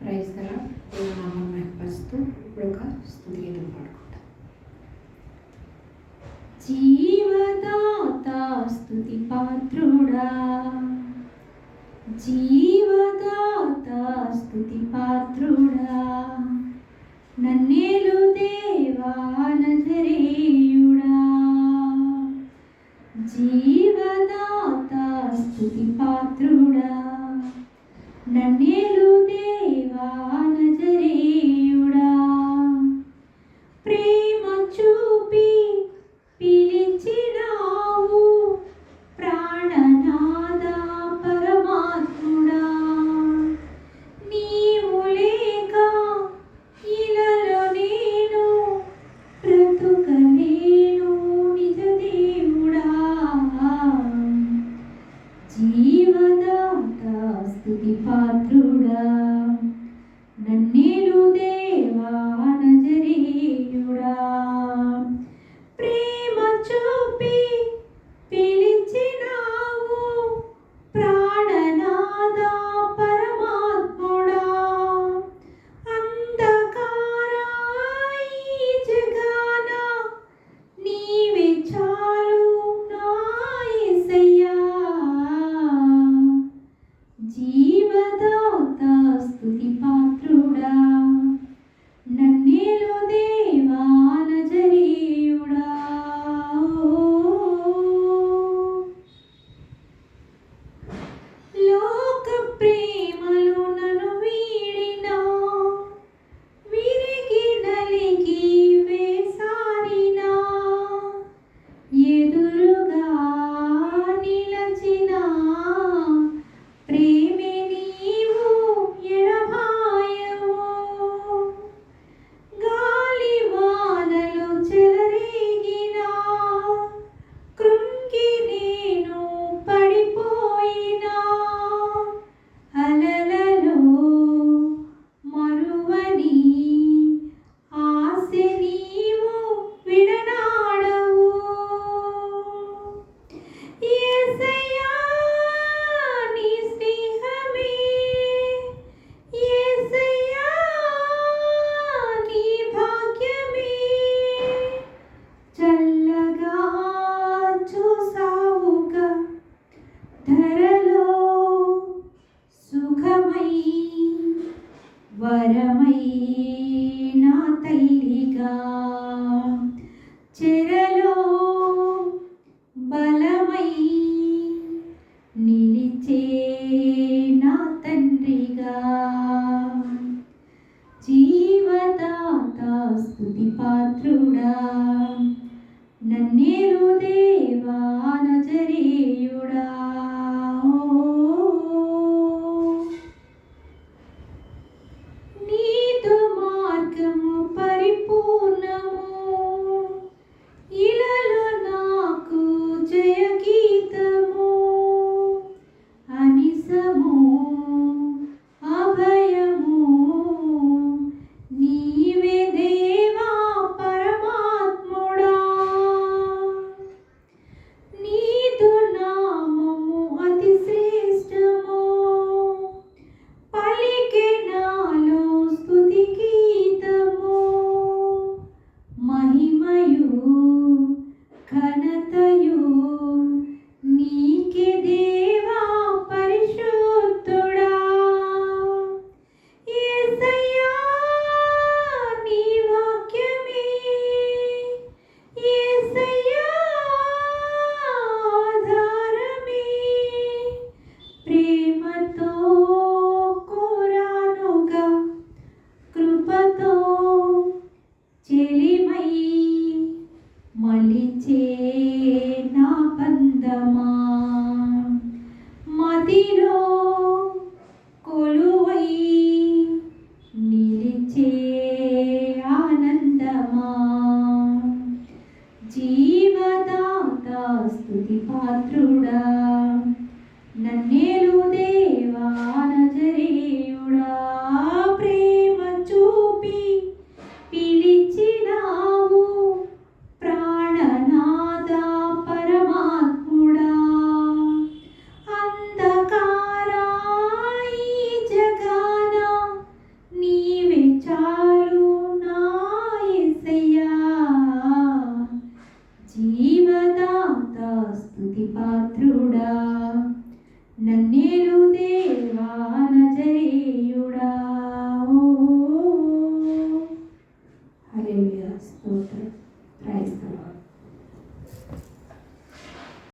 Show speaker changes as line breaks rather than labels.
Praise గల నామం మెప్పరుస్తూ ఇప్పుడు ఒక స్థుతి గీతం పాడుకుంటాం జీవదాత స్థుతి పాత్రుడా జీవదాత స్థుతి పాత్రుడా నన్నేలు దేవా నజరేయుడా. జీవదాత స్థుతి పాత్రుడా నన్నేలు దేవా నజరేయుడా వరమై నా తల్లిగా చెరలో బలమై నిలిచే నా తండ్రిగా. జీవదాత స్థుతి పాత్రుడా నన్నే దేవా ตอยู่ బలమా మదిలో కొలువై నిలిచే ఆనందమా. జీవదాత స్థుతి పాత్రుడా స్తుతిపాత్రుడా నన్నే